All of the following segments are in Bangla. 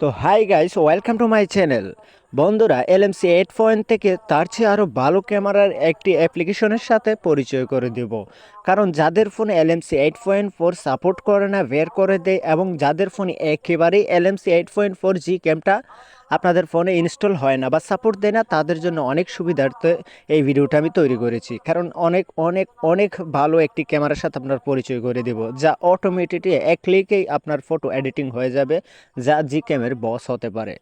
তো hi guys welcome to my channel বন্ধুরা, এলএমসি এইট পয়েন্ট থেকে তার চেয়ে আরও ভালো ক্যামেরার একটি অ্যাপ্লিকেশনের সাথে পরিচয় করে দেব। কারণ যাদের ফোনে LMC eight point four support করে না, বের করে দেয় এবং যাদের ফোনে একেবারেই LMC eight point four G ক্যামটা আপনাদের ফোনে ইনস্টল হয় না বা সাপোর্ট দেয় না, তাদের জন্য অনেক সুবিধার্থে এই ভিডিওটা আমি তৈরি করেছি। কারণ অনেক অনেক অনেক ভালো একটি ক্যামেরার সাথে আপনার পরিচয় করে দেব, যা অটোমেটিকলি এক ক্লিকেই আপনার ফটো এডিটিং হয়ে যাবে, যা জি ক্যামের বস হতে পারে।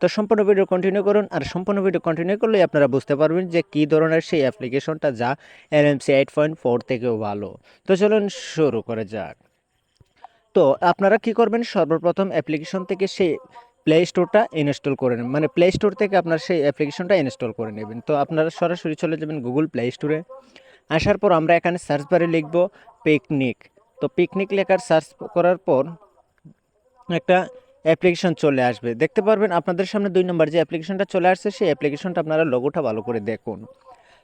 তো সম্পূর্ণ ভিডিও কন্টিনিউ করুন। আর সম্পূর্ণ ভিডিও কন্টিনিউ করলে আপনারা বুঝতে পারবেন যে কী ধরনের সেই অ্যাপ্লিকেশনটা যা এনএমসি এইট পয়েন্ট ফোর থেকেও ভালো। তো চলুন শুরু করে যাক। তো আপনারা কি করবেন? সর্বপ্রথম অ্যাপ্লিকেশন থেকে সেই প্লে স্টোরটা ইনস্টল করে নেবেন। মানে প্লে স্টোর থেকে আপনার সেই অ্যাপ্লিকেশনটা ইনস্টল করে নেবেন। তো আপনারা সরাসরি চলে যাবেন গুগল প্লে স্টোরে আসার পর আমরা এখানে সার্চ বারে লিখব পিকনিক তো পিকনিক লেখার সার্চ করার পর একটা অ্যাপ্লিকেশন চলে আসবে। দেখতে পারবেন আপনাদের সামনে দুই নম্বর যে অ্যাপ্লিকেশনটা চলে আসছে, সেই অ্যাপ্লিকেশনটা আপনারা লোগোটা ভালো করে দেখুন।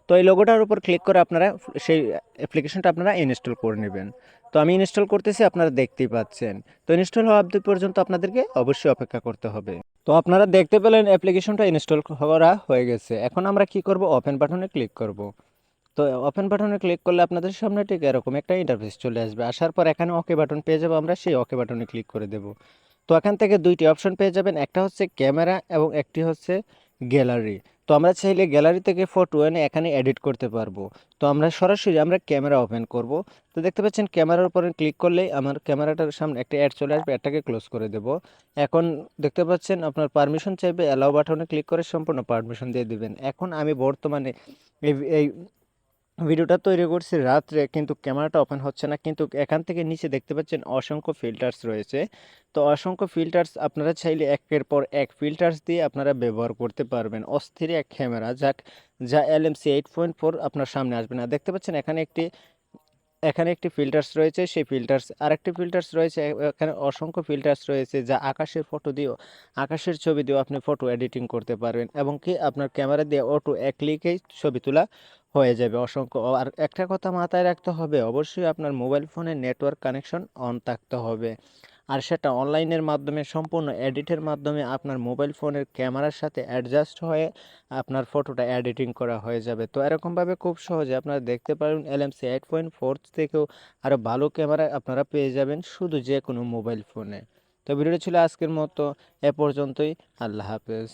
তো এই লোগোটার উপর ক্লিক করে আপনারা সেই অ্যাপ্লিকেশনটা আপনারা ইনস্টল করে নেবেন। তো আমি ইনস্টল করতেছি, আপনারা দেখতেই পাচ্ছেন। তো ইনস্টল হওয়া অবধি পর্যন্ত আপনাদেরকে অবশ্যই অপেক্ষা করতে হবে। তো আপনারা দেখতে পেলেন অ্যাপ্লিকেশনটা ইনস্টল করা হয়ে গেছে। এখন আমরা কি করব? ওপেন বাটনে ক্লিক করব। তো ওপেন বাটনে ক্লিক করলে আপনাদের সামনে ঠিক এরকম একটা ইন্টারফেস চলে আসবে। আসার পর এখানে ওকে বাটন পেয়ে যাব আমরা, সেই ওকে বাটনে ক্লিক করে দেব। তো এখান থেকে দুইটি অপশন পেয়ে যাবেন। একটা হচ্ছে ক্যামেরা এবং একটি হচ্ছে গ্যালারি। তো আমরা চাইলে গ্যালারি থেকে ফটো এনে এখানে এডিট করতে পারব। তো আমরা সরাসরি আমরা ক্যামেরা ওপেন করব। তো দেখতে পাচ্ছেন ক্যামেরার উপরে ক্লিক করলেই আমার ক্যামেরাটার সামনে একটা অ্যাড চলে আসবে অ্যাডটাকে ক্লোজ করে দেব। এখন দেখতে পাচ্ছেন আপনার পারমিশন চাইবে, অ্যালাউ বাটনে ক্লিক করে সম্পূর্ণ পারমিশন দিয়ে দিবেন। এখন আমি বর্তমানে এই এই ভিডিওটা তৈরি করছি রাত্রে, কিন্তু ক্যামেরাটা ওপেন হচ্ছে না। কিন্তু এখান থেকে নিচে দেখতে পাচ্ছেন অসংখ্য ফিল্টার্স রয়েছে। তো অসংখ্য ফিল্টার্স আপনারা চাইলে একের পর এক ফিল্টার্স দিয়ে আপনারা ব্যবহার করতে পারবেন। অস্থির এক ক্যামেরা, যাক, যা L M C eight point four আপনার সামনে আসবে না। দেখতে পাচ্ছেন এখানে একটি এখানে একটি ফিল্টার্স রয়েছে, সেই ফিল্টার্স আরেকটি ফিল্টার্স রয়েছে এখানে অসংখ্য ফিল্টার্স রয়েছে যা আকাশের ফটো দিয়েও, আকাশের ছবি দিয়েও আপনি ফটো এডিটিং করতে পারবেন এবং কি আপনার ক্যামেরা দিয়ে অটো এক ক্লিকেই ছবি তোলা হয়ে যাবে অসংখ্য। আর একটা কথা মাথায় রাখতে হবে, অবশ্যই আপনার মোবাইল ফোনে নেটওয়ার্ক কানেকশন অন থাকতে হবে। আর সেটা অনলাইনের মাধ্যমে, সম্পূর্ণ এডিটের মাধ্যমে আপনার মোবাইল ফোনের ক্যামেরার সাথে অ্যাডজাস্ট হয়ে আপনার ফটোটা এডিটিং করা হয়ে যাবে। তো এরকমভাবে খুব সহজে আপনারা দেখতে পারবেন এলএমসি এইট পয়েন্ট ফোর থেকেও আরও ভালো ক্যামেরা আপনারা পেয়ে যাবেন শুধু যে কোনো মোবাইল ফোনে। তো ভিডিওটি ছিল আজকের মতো, এ পর্যন্তই, আল্লাহ হাফেজ।